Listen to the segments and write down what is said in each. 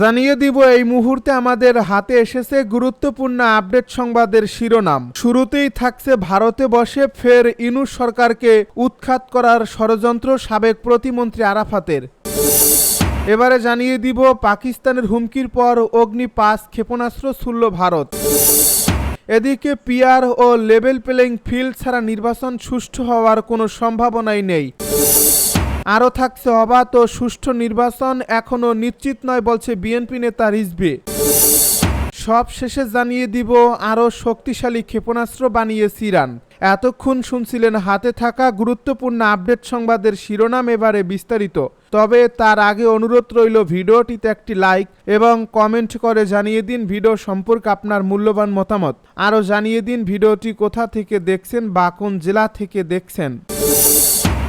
জানিয়ে দিব, এই মুহূর্তে আমাদের হাতে এসেছে গুরুত্বপূর্ণ আপডেট সংবাদের শিরোনাম। শুরুতেই থাকছে ভারতে বসে ফের ইনুস সরকারকে উৎখাত করার ষড়যন্ত্র সাবেক প্রতিমন্ত্রী আরাফাতের। এবারে জানিয়ে দিব, পাকিস্তানের হুমকির পর অগ্নি পাস ক্ষেপণাস্ত্র ছুড়ল ভারত। এদিকে পিয়ার ও লেভেল প্লেইং ফিল্ড ছাড়া নির্বাচন সুষ্ঠু হওয়ার কোনো সম্ভাবনাই নেই। আরও থাকছে অবাধ ও সুষ্ঠু নির্বাচন এখনও নিশ্চিত নয় বলছে বিএনপি নেতা রিজভি। সব শেষে জানিয়ে দিব, আরও শক্তিশালী ক্ষেপণাস্ত্র বানিয়েছে ইরান। এতক্ষণ শুনছিলেন হাতে থাকা গুরুত্বপূর্ণ আপডেট সংবাদের শিরোনাম এবারে বিস্তারিত। তবে তার আগে অনুরোধ রইল ভিডিওটিতে একটি লাইক এবং কমেন্ট করে জানিয়ে দিন ভিডিও সম্পর্কে আপনার মূল্যবান মতামত। আরও জানিয়ে দিন ভিডিওটি কোথা থেকে দেখছেন বা কোন জেলা থেকে দেখছেন।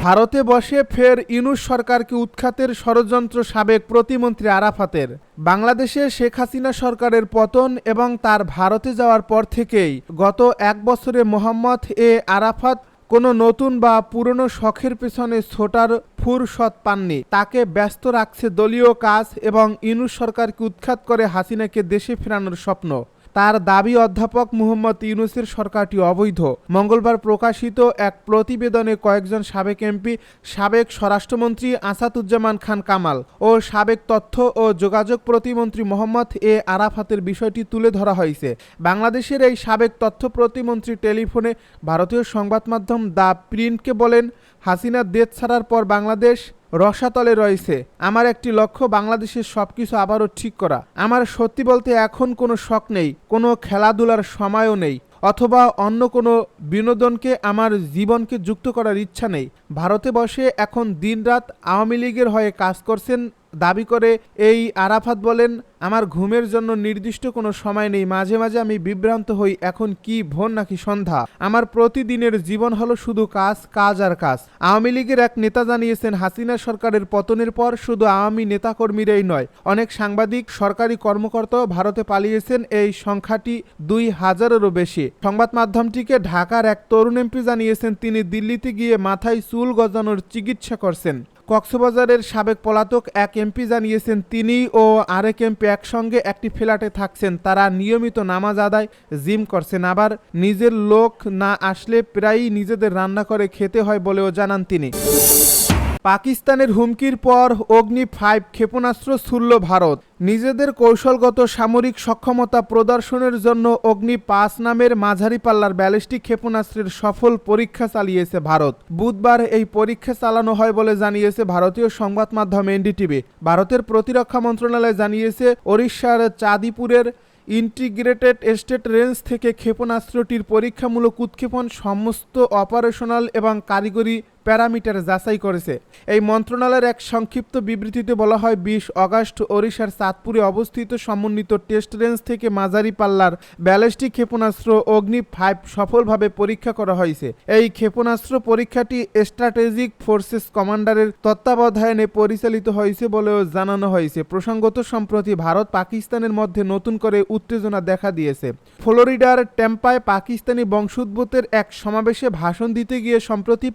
ভারতে বসে ফের ইনুস সরকারকে উৎখাতের ষড়যন্ত্র সাবেক প্রতিমন্ত্রী আরাফাতের। বাংলাদেশে শেখ হাসিনা সরকারের পতন এবং তার ভারতে যাওয়ার পর থেকেই গত এক বছরে মোহাম্মদ এ আরাফাত কোনো নতুন বা পুরনো শখের পেছনে ছোটার ফুরসত পাননি। তাকে ব্যস্ত রাখছে দলীয় কাজ এবং ইনুস সরকারকে উৎখাত করে হাসিনাকে দেশে ফেরানোর স্বপ্ন। তার দাবি অধ্যাপক মুহম্মদ ইউনুসের সরকারটি অবৈধ। মঙ্গলবার প্রকাশিত এক প্রতিবেদনে কয়েকজন সাবেক এমপি, সাবেক স্বরাষ্ট্রমন্ত্রী আসাদুজ্জামান খান কামাল ও সাবেক তথ্য ও যোগাযোগ প্রতিমন্ত্রী মোহাম্মদ এ আরাফাতের বিষয়টি তুলে ধরা হয়েছে। বাংলাদেশের এই সাবেক তথ্য প্রতিমন্ত্রী টেলিফোনে ভারতীয় সংবাদ মাধ্যম দ্য প্রিন্টকে বলেন, হাসিনা দেশ ছাড়ার পর বাংলাদেশ রসাতলে রয়েছে। আমার একটি লক্ষ্য, বাংলাদেশের সব কিছু আবারও ঠিক করা। আমার সত্যি বলতে এখন কোনো শখ নেই, কোনো খেলাধুলার সময়ও নেই, অথবা অন্য কোনো বিনোদনকে আমার জীবনকে যুক্ত করার ইচ্ছা নেই। ভারতে বসে এখন দিনরাত আওয়ামী লীগের হয়ে কাজ করছেন দাবি করে, এই আরাফাত বলেন, আমার ঘুমের জন্য নির্দিষ্ট কোনো সময় নেই, মাঝে মাঝে আমি বিভ্রান্ত হই, এখন কি ভোর নাকি সন্ধ্যা? আমার প্রতিদিনের জীবন হলো শুধু কাজ কাজ আর কাজ। আওয়ামী লীগের এক নেতা জানিয়েছেন, হাসিনা সরকারের পতনের পর শুধু আওয়ামী নেতাকর্মীরাই নয়, অনেক সাংবাদিক, সরকারি কর্মকর্তাও ভারতে পালিয়েছেন, এই সংখ্যাটি দুই হাজারেরও বেশি। সংবাদ মাধ্যমটিকে ঢাকার এক তরুণ এমপি জানিয়েছেন, তিনি দিল্লিতে গিয়ে মাথায় চুল গজানোর চিকিৎসা করছেন। কক্সবাজারের সাবেক পলাতক এক এমপি জানিয়েছেন, তিনি ও আরেক এমপি একসঙ্গে একটি ফ্ল্যাটে থাকছেন। তারা নিয়মিত নামাজ আদায়, জিম করছেন। আবার নিজের লোক না আসলে প্রায়ই নিজেদের রান্না করে খেতে হয় বলেও জানান তিনি। পাকিস্তানের হুমকির পর অগ্নি ফাইভ ক্ষেপণাস্ত্র ছুড়ল ভারত। নিজেদের কৌশলগত সামরিক সক্ষমতা প্রদর্শনের জন্য অগ্নি পাঁচ নামের মাঝারি পাল্লার ব্যালিস্টিক ক্ষেপণাস্ত্রের সফল পরীক্ষা চালিয়েছে ভারত। বুধবার এই পরীক্ষা চালানো হয় বলে জানিয়েছে ভারতীয় সংবাদ মাধ্যম এনডিটিভি। ভারতের প্রতিরক্ষা মন্ত্রণালয় জানিয়েছে, ওড়িশার চাঁদিপুরের ইন্টিগ্রেটেড স্টেট রেঞ্জ থেকে ক্ষেপণাস্ত্রটির পরীক্ষামূলক উৎক্ষেপণ, সমস্ত অপারেশনাল এবং কারিগরি প্যারামিটার যাচাই করেছে। এই মন্ত্রণালয়ের এক সংক্ষিপ্ত বিবৃতিতে বলা হয়, বিশ অগাস্ট ওড়িশার চাঁদপুরে অবস্থিত সমন্বিত টেস্ট রেঞ্জ থেকে মাঝারি পাল্লার ব্যালিস্টিক ক্ষেপণাস্ত্র অগ্নি ফাইভ সফলভাবে পরীক্ষা করা হয়েছে। এই ক্ষেপণাস্ত্র পরীক্ষাটি স্ট্র্যাটেজিক ফোর্সেস কমান্ডারের তত্ত্বাবধানে পরিচালিত হয়েছে বলেও জানানো হয়েছে। প্রসঙ্গত, সম্প্রতি ভারত পাকিস্তানের মধ্যে নতুন করে উত্তেজনা দেখা দিয়েছে। ফ্লোরিডার টেম্পায় পাকিস্তানি বংশোদ্ভূতের এক সমাবেশে ভাষণ দিতে গিয়ে সম্প্রতি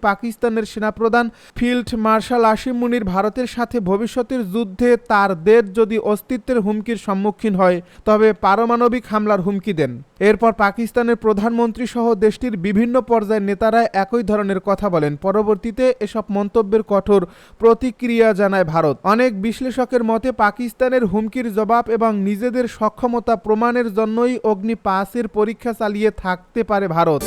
পাকিস্তানের সেনাপ্রধান ফিল্ড মার্শাল আসিম মুনির ভারতের সাথে ভবিষ্যতের যুদ্ধে তার দেশ যদি অস্তিত্বের হুমকির সম্মুখীন হয়, তবে পারমাণবিক হামলার হুমকি দেন। এরপর পাকিস্তানের প্রধানমন্ত্রী সহ দেশটির বিভিন্ন পর্যায়ের নেতারা একই ধরনের কথা বলেন। পরবর্তীতে এসব মন্তব্যের কঠোর প্রতিক্রিয়া জানায় ভারত। অনেক বিশ্লেষকের মতে, পাকিস্তানের হুমকির জবাব এবং নিজেদের সক্ষমতা প্রমাণের জন্যই অগ্নি পাসের পরীক্ষা চালিয়ে থাকতে পারে ভারত।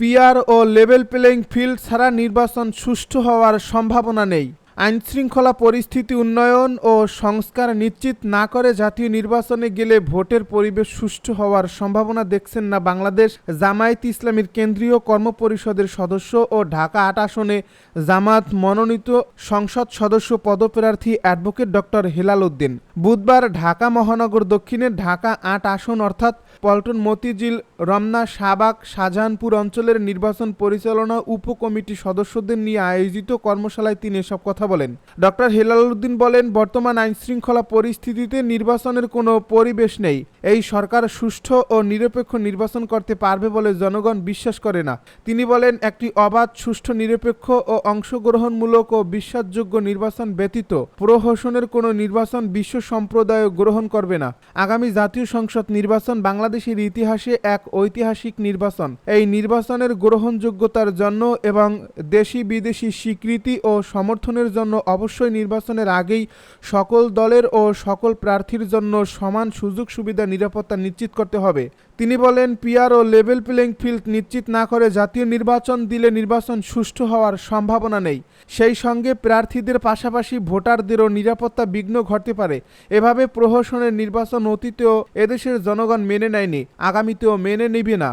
পিয়ার ও লেভেল প্লেইং ফিল্ড ছাড়া নির্বাচন সুষ্ঠু হওয়ার সম্ভাবনা নেই। আইনশৃঙ্খলা পরিস্থিতি উন্নয়ন ও সংস্কার নিশ্চিত না করে জাতীয় নির্বাচনে গেলে ভোটের পরিবেশ সুষ্ঠু হওয়ার সম্ভাবনা দেখছেন না বাংলাদেশ জামায়াত ইসলামীর কেন্দ্রীয় কর্মপরিষদের সদস্য ও ঢাকা আট আসনে জামাত মনোনীত সংসদ সদস্য পদপ্রার্থী অ্যাডভোকেট ডক্টর হেলাল উদ্দিন। বুধবার ঢাকা মহানগর দক্ষিণের ঢাকা আট আসন অর্থাৎ পল্টন, মতিঝিল, রমনা, শাহবাগ, শাহজাহানপুর অঞ্চলের নির্বাচন পরিচালনা উপকমিটি সদস্যদের নিয়ে আয়োজিত কর্মশালায় তিনি এসব কথা বলেন। ডক্টর হেলালুদ্দিন বলেন, বর্তমান আইন শৃঙ্খলা পরিস্থিতিতে নির্বাচনের কোনো পরিবেশ নেই। এই সরকার সুষ্ঠু ও নিরপেক্ষ নির্বাচন করতে পারবে বলে জনগণ বিশ্বাস করে না। তিনি বলেন, একটি অবাধ, সুষ্ঠু, নিরপেক্ষ ও অংশগ্রহণমূলক ও বিশ্বাসযোগ্য নির্বাচন ব্যতীত প্রহসনের কোনো নির্বাচন বিশ্ব সম্প্রদায় গ্রহণ করবে না। আগামী জাতীয় সংসদ নির্বাচন বাংলাদেশের ইতিহাসে এক ঐতিহাসিক নির্বাচন। এই নির্বাচনের গ্রহণযোগ্যতার জন্য এবং দেশি বিদেশি স্বীকৃতি ও সমর্থনের জন্য অবশ্যই নির্বাচনের আগেই সকল দলের ও সকল প্রার্থীর জন্য সমান সুযোগ সুবিধা নিরাপত্তা নিশ্চিত করতে হবে। তিনি বলেন পিআর ও লেভেল প্লেইং ফিল্ড নিশ্চিত না করে জাতীয় নির্বাচন দিলে নির্বাচন সুষ্ঠু হওয়ার সম্ভাবনা নেই। সেই সঙ্গে প্রার্থীদের পাশাপাশি ভোটারদেরও নিরাপত্তা বিঘ্ন ঘটতে পারে। এভাবে প্রহসনের নির্বাচন অতীতেও এদেশের জনগণ মেনে নেয়নি। আগামীতেও মেনে নিবে না।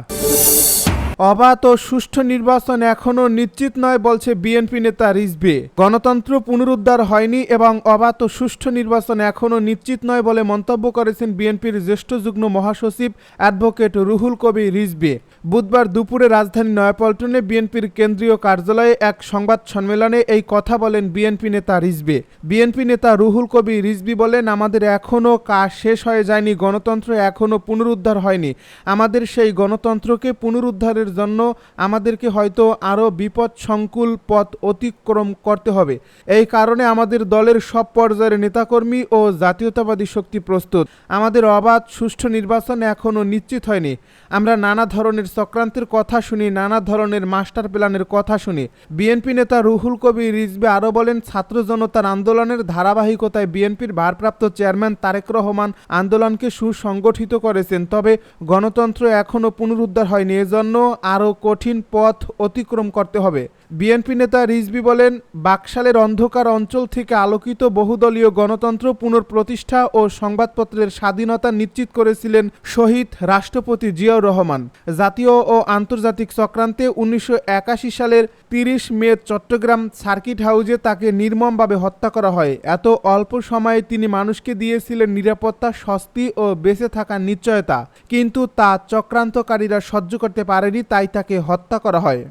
অবাধ ও সুষ্ঠু নির্বাচন এখনও নিশ্চিত নয় বলছে বিএনপি নেতা রিজবে গণতন্ত্র পুনরুদ্ধার হয়নি এবং অবাধ ও সুষ্ঠু নির্বাচন এখনও নিশ্চিত নয় বলে মন্তব্য করেছেন বিএনপির জ্যেষ্ঠ যুগ্ম মহাসচিব অ্যাডভোকেট রুহুল কবি রিজবে বুধবার দুপুরে রাজধানী নয়াপল্টনে বিএনপির কেন্দ্রীয় কার্যালয়ে এক সংবাদ সম্মেলনে এই কথা বলেন বিএনপি নেতা রিজবে বিএনপি নেতা রুহুল কবি রিজভি বলেন, আমাদের এখনও কাজ শেষ হয়ে যায়নি, গণতন্ত্র এখনও পুনরুদ্ধার হয়নি। আমাদের সেই গণতন্ত্রকে পুনরুদ্ধারের জন্য আমাদেরকে হয়তো আরও বিপদ সংকুল পথ অতিক্রম করতে হবে। এই কারণে আমাদের দলের সব পর্যায়ের নেতাকর্মী ও জাতীয়তাবাদী শক্তি প্রস্তুত। আমাদের অবাধ, সুষ্ঠু নির্বাচন এখনও নিশ্চিত হয়নি। আমরা নানা ধরনের চক্রান্তের কথা শুনি, নানা ধরনের মাস্টার প্ল্যানের কথা শুনি। বিএনপি নেতা রুহুল কবি রিজবে আরও বলেন, ছাত্র জনতার আন্দোলনের ধারাবাহিকতায় বিএনপির ভারপ্রাপ্ত চেয়ারম্যান তারেক রহমান আন্দোলনকে সুসংগঠিত করেছেন। তবে গণতন্ত্র এখনও পুনরুদ্ধার হয়নি। এজন্য আরও কঠিন পথ অতিক্রম করতে হবে। বিএনপি নেতা রিজবি বলেন, বাকশালের অন্ধকার অঞ্চল থেকে আলোকিত বহুদলীয় গণতন্ত্র পুনঃপ্রতিষ্ঠা ও সংবাদপত্রের স্বাধীনতা নিশ্চিত করেছিলেন শহীদ রাষ্ট্রপতি জিয়াউর রহমান। জাতীয় ও আন্তর্জাতিক চক্রান্তে উনিশশো একাশি সালের তিরিশ মে চট্টগ্রাম সার্কিট হাউজে তাকে নির্মমভাবে হত্যা করা হয়। এত অল্প সময়ে তিনি মানুষকে দিয়েছিলেন নিরাপত্তা, স্বস্তি ও বেঁচে থাকার নিশ্চয়তা। কিন্তু তা চক্রান্তকারীরা সহ্য করতে পারেনি তাই তাকে হত্যা করা হয়।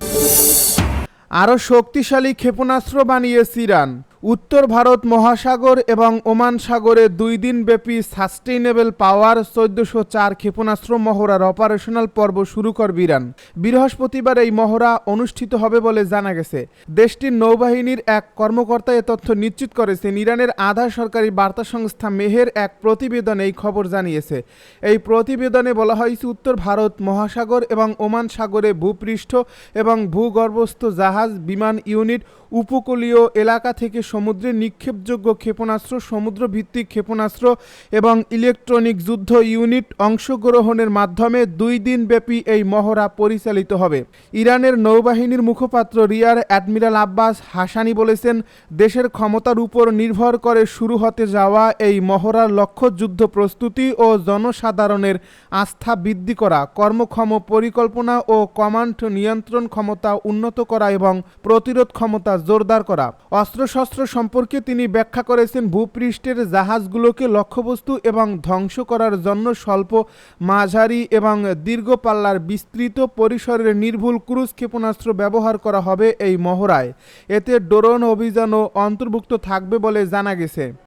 আরও শক্তিশালী ক্ষেপণাস্ত্র বানিয়েছে ইরান উত্তর ভারত মহাসাগর এবং ওমান সাগরে দুই দিনব্যাপী সাস্টেইনেবল পাওয়ার চোদ্দশো চার ক্ষেপণাস্ত্র মহড়ার অপারেশনাল পর্ব শুরু করবে ইরান বৃহস্পতিবার এই মহড়া অনুষ্ঠিত হবে বলে জানা গেছে। দেশটির নৌবাহিনীর এক কর্মকর্তা এ তথ্য নিশ্চিত করেছেন, ইরানের আধা সরকারি বার্তা সংস্থা মেহের এক প্রতিবেদনে এই খবর জানিয়েছে। এই প্রতিবেদনে বলা হয়েছে, উত্তর ভারত মহাসাগর এবং ওমান সাগরে ভূপৃষ্ঠ এবং ভূগর্ভস্থ জাহাজ, বিমান ইউনিট, উপকূলীয় এলাকা থেকে সমুদ্রে নিক্ষেপযোগ্য ক্ষেপণাস্ত্র, সমুদ্রভিত্তিক ক্ষেপণাস্ত্র এবং ইলেকট্রনিক যুদ্ধ ইউনিট অংশগ্রহণের মাধ্যমে দুই দিনব্যাপী এই মহড়া পরিচালিত হবে। ইরানের নৌবাহিনীর মুখপাত্র রিয়ার অ্যাডমিরাল আব্বাস হাসানি বলেছেন, দেশের ক্ষমতার উপর নির্ভর করে শুরু হতে যাওয়া এই মহড়ার লক্ষ্য যুদ্ধ প্রস্তুতি ও জনসাধারণের আস্থা বৃদ্ধি করা, কর্মক্ষম পরিকল্পনা ও কমান্ড নিয়ন্ত্রণ ক্ষমতা উন্নত করা এবং প্রতিরোধ ক্ষমতা জোরদার করা। অস্ত্রশস্ত্র সম্পর্কে তিনি ব্যাখ্যা করেছেন, ভূপৃষ্ঠের জাহাজগুলোকে লক্ষ্যবস্তু এবং ধ্বংস করার জন্য স্বল্প মাঝারি এবং দীর্ঘ পাল্লার বিস্তৃত পরিসরের নির্ভুল ক্রুজ ক্ষেপণাস্ত্র ব্যবহার করা হবে এই মহড়ায়। এতে ড্রোন অভিযানও অন্তর্ভুক্ত থাকবে বলে জানা গেছে।